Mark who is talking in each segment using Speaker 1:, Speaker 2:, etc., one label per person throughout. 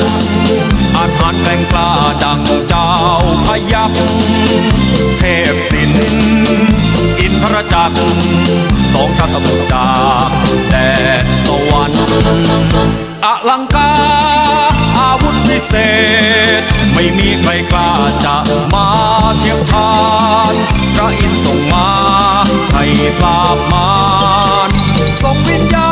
Speaker 1: ทหารแกร่งกล้าดังเจ้าพยักเทพศิลป์อินทรจักรสองชาติบุตรจากแดนสวรรค์อลังการอาวุธพิเศษ ไม่มีใครกล้าจะมาเทียมทานพระอินทร์ส่งมาให้ปราบมารส่งวิญญา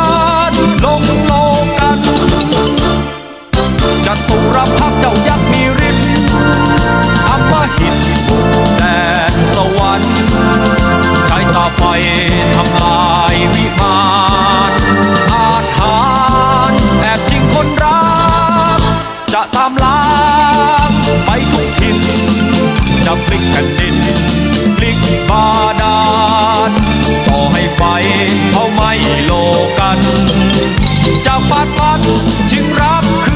Speaker 1: ฝัดฝัดจึงรับคื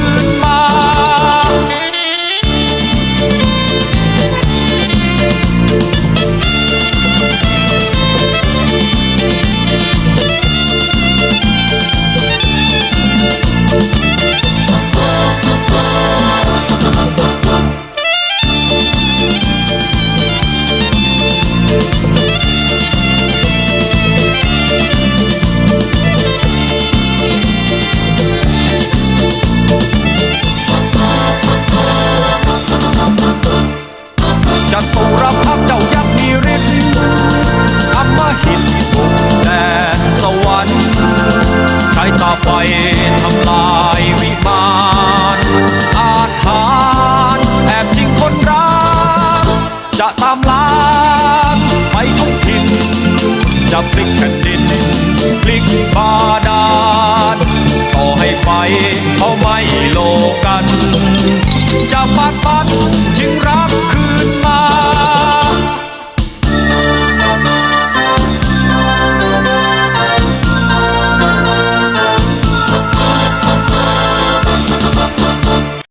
Speaker 1: ปล่อยทำลายวิมานอาถานแอบจริงคนรัก จะตามล้างไปทุกทิศจะพลิกแผ่นดินพลิกบาดาลต่อให้ไฟเขาไม่โลกัน จะฟาดฟัน